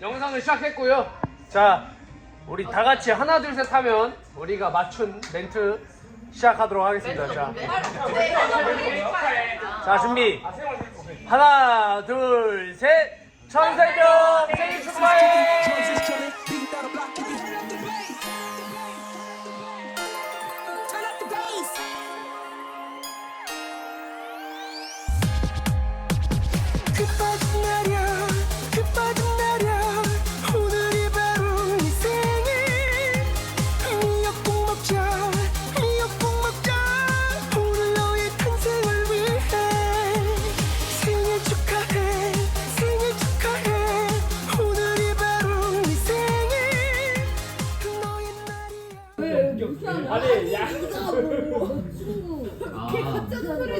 영상을 시작했고요. 자, 우리 다 같이 하나 둘 셋 하면 우리가 맞춘 멘트 시작하도록 하겠습니다. 자, 자 준비. 하나 둘 셋. 천세경 생일 축하해.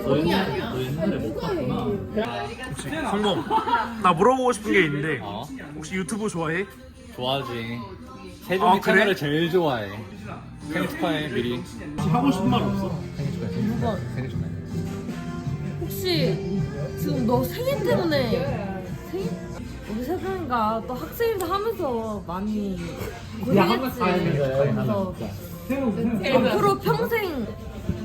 너의 날이야 성범, 나 물어보고 싶은 게 있는데 어? 혹시 유튜브 좋아해? 좋아하지. 세종이 아, 그래? 채널을 제일 좋아해. 생일 축하해 미리. 하고 싶은 말 없어? 생일 축하해. 혹시 지금 너 생일 때문에 생일? 우리 세상이가 또 학생인데 하면서 많이 고생했지. 그래서 앞으로 평생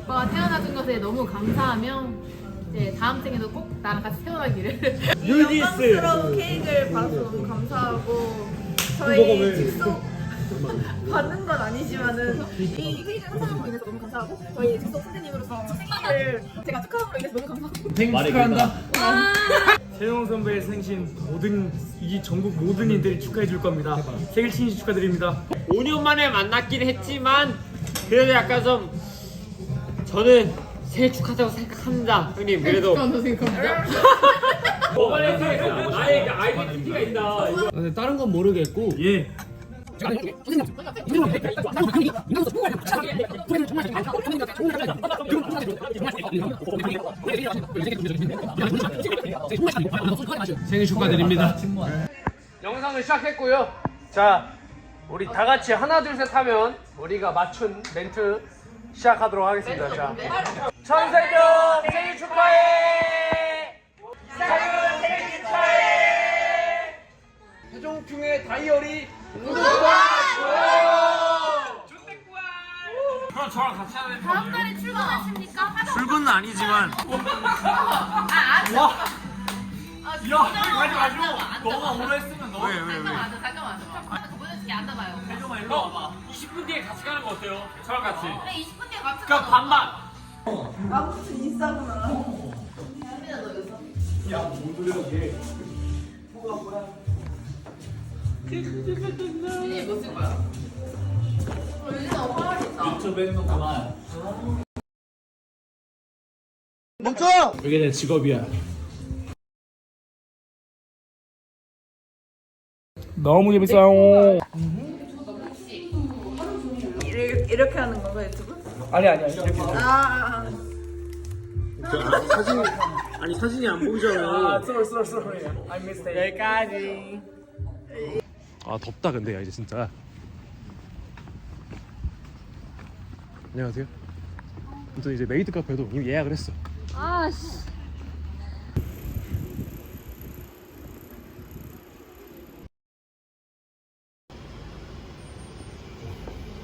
오빠가 태어나준 것에 너무 감사하며 이제 다음 생에도 꼭 나랑 같이 태어나기를 영광스러운 케이크를 받아서 너무 감사하고 저희 직속 받는 건 아니지만은 이 케이크 항상으로 인해서 너무 감사하고 저희 직속 선생님으로서 생일을 제가 축하함으로 인해서 너무 감사하고 생일 말이 축하한다. 세용 선배의 생신 모든 이 전국 모든 이들이 축하해 줄 겁니다. 생일 친신 축하드립니다. 5년 만에 만났긴 했지만 그래도 약간 좀 저는 생일 축하한다고 생각합니다 형님 그래도 뭐가 나의 그 아이덴티티가 있다. 근데 다른 건 모르겠고 예. 생일 축하드립니다. 영상을 시작했고요. 자, 우리 다 같이 하나 둘 셋 하면 우리가 맞춘 멘트 시작하도록 하겠습니다. 자, 천세경 생일 축하해. 세경 생일 축하해. 세종충의 다이어리 다음 달에 출근하십니까? 출근은 아니지만. 야 가지 마시고. 너가 오래 했으면 너 왜, 왜, 왜. 잠깐만 잠깐만 잠깐만. 앉아 봐요. 혜정아 일로 와봐. 20분 뒤에 같이 가는 거 어때요? 저랑 같이. 그래 20분 뒤에 같이 그러니까 반반. 이게. 뭐 쓸 거야? 어, 여기서 화활 있다 유튜브 했는구만. 이게 내 직업이야. 너무 재밌어요. 이렇게, 이렇게 하는 건가 유튜브? 아니 아니 아니 이렇게. 아 아니 사진이 안 보이잖아. 아, sorry sorry sorry. I missed it. 여기까지 아 덥다 근데 야 이제 진짜. 안녕하세요. 아무튼 이제 메이드 카페도 이미 예약을 했어. 아씨.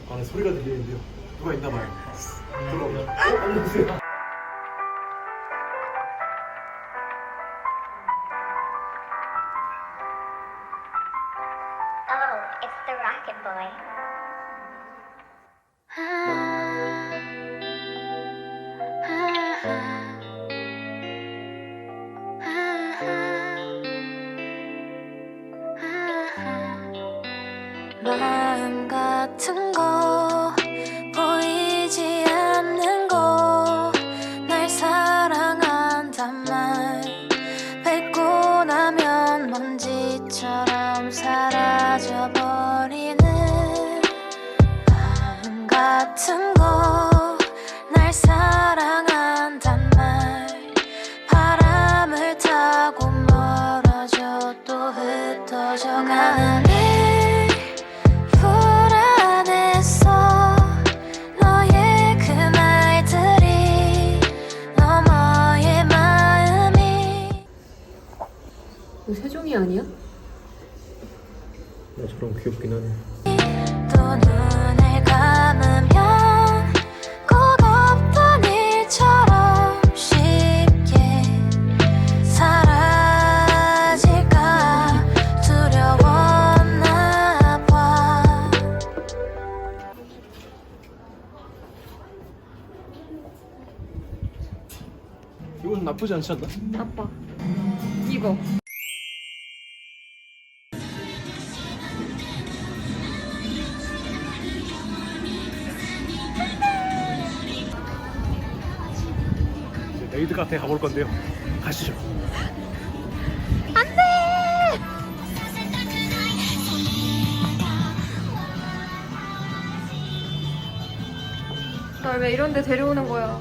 안에 소리가 들리는데요. 누가 있나 봐요. 어? 안녕하세요 마음 같은 거 이건 나쁘지 않지 않나? 아빠 이거 메이드 카페 가볼 건데요. 가시죠. 날왜 이런 데 데려오는 거야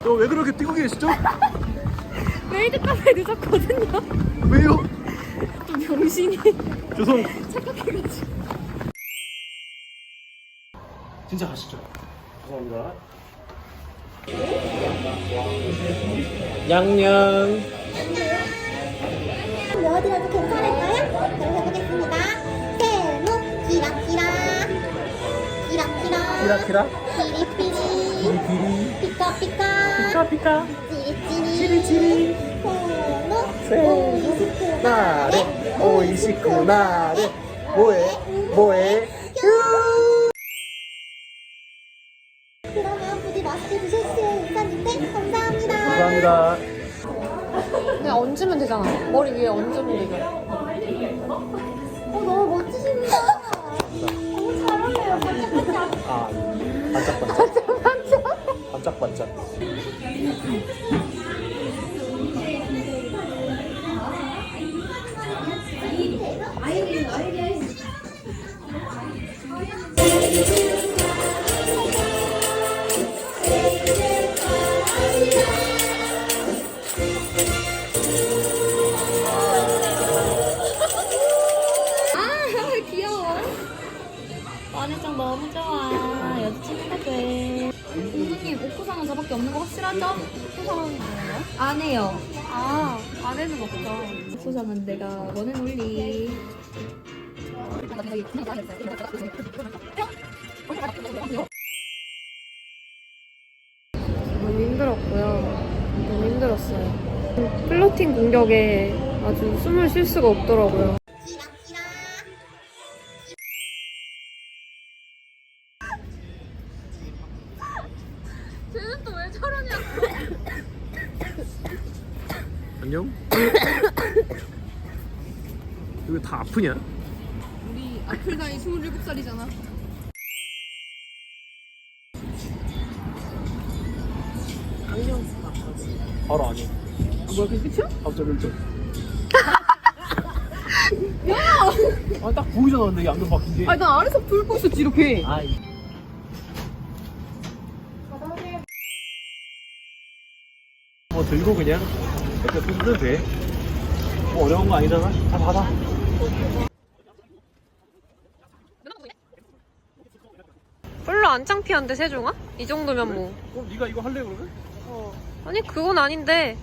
너 왜 그렇게 뛰고 계시죠? 메이드 카페 늦었거든요 왜요? 좀 병신이 죄송. 착각해가지고 진짜 가시죠. 감사합니다. 뭐 어디라도 괜찮을까요? 그럼 해보겠습니다. 세모 기라기라 기라기라 키라키라. 피리피리 비리. 피카피카 피카피카. 찌리찌리 찌리찌리 세모 오이시쿠나레 오이시쿠나레. 뭐해? 뭐해? 얹으면 되잖아. 머리 위에 얹으면 되잖아. 어 너무 멋지십니다. 너무 잘하세요. 반짝반짝. 아, 반짝반짝. 반짝반짝. 아 마늘장 너무 좋아. 여자친구가 돼 선생님 옷구상은 저밖에 없는 거 확실하죠? 옷구상은 뭐예요? 안 해요. 아 안에는 없죠. 옷구상은 내가 원해 논리. 너무 힘들었고요. 너무 힘들었어요. 플로팅 공격에 아주 숨을 쉴 수가 없더라고요 안녕. 이거 다 아프냐? 우리 아플 나이 27살이잖아 바로 아니야. 뭐야 그게 끝이야? 갑자기 1점. 야! 아 딱 보이잖아 근데 양면 박힌 게. 아니 난 아래서 불고 있었지 이렇게 아이. 뭐 들고 그냥 이렇게 손도 돼. 뭐 어려운 거 아니잖아. 다 받아. 별로 안 창피한데 세종아? 이 정도면 뭐 그럼 네가 이거 할래 그러면? 아니 그건 아닌데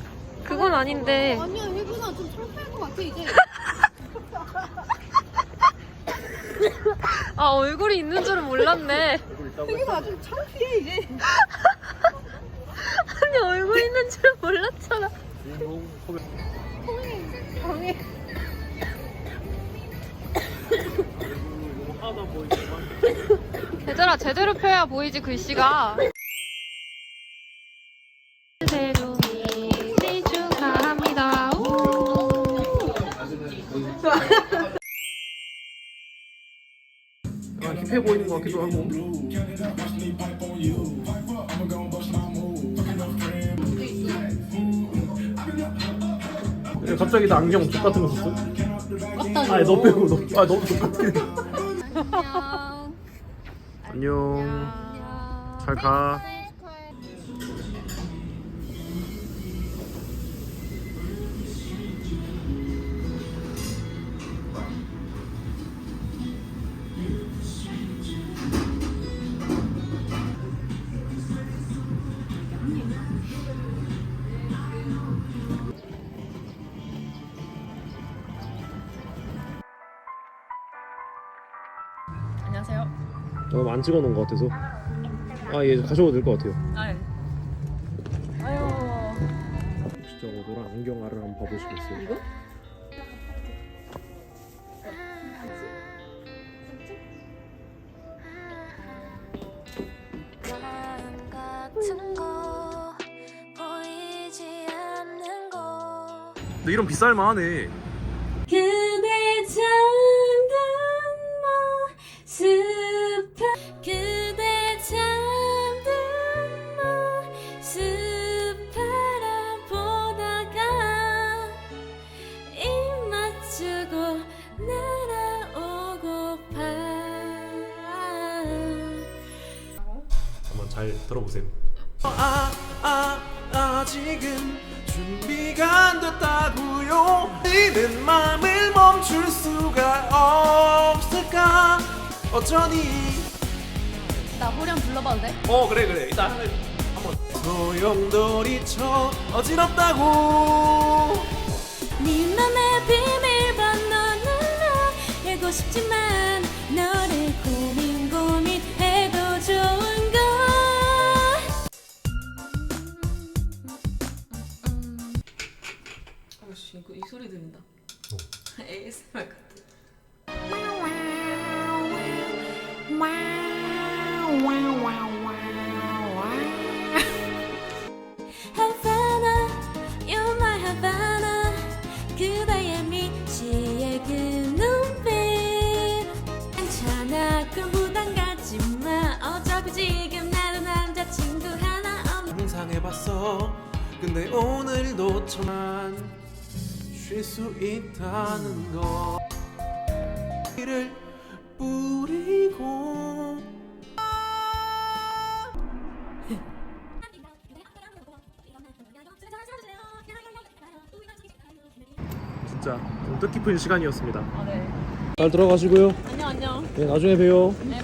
그건 아닌데 아니야 혜준아 좀 창피할 것 같아 이제 아 얼굴이 있는 줄은 몰랐네 혜준아 좀 창피해 이제 아니 얼굴 있는 줄은 몰랐잖아 하나 보이지만. 얘들아 제대로 펴야 보이지 글씨가 우. 아, 힙해 보이는 것 같기도 하고. 갑자기 나 안경 똑같은 거 썼어? 아니 너 빼고 너, 아 너도 똑같아. 안녕. 잘 가. 안녕하세요. 너무 안 찍어놓은 것 같아서 아 예 가져도 될 것 같아요 아, 아유. 혹시 저거 노란 안경 알을 한번 봐보시겠어요? 이거? 마음 같은 거 보이지 않는 거 근데 이런 비쌀만 하네 잘 들어보세요. 아, 아, 아직은 준비가 안 됐다고요? 이는 마음을 멈출 수가 없을까? 어쩌니? 나 후렴 불러봐도 돼? 어 그래 그래. 일단 한번. 소용돌이쳐 어지럽다고. 네 맘의 비밀번호 눌러. 알고 싶지만 너를 남자친구 하나 없는 상상해봤어. 근데 오늘도 천만 쉴 수 있다는 거 이를 뿌리고 진짜 좀 뜻깊은 시간이었습니다 아 네. 잘 들어가시고요 안녕 안녕. 네 나중에 봬요 네.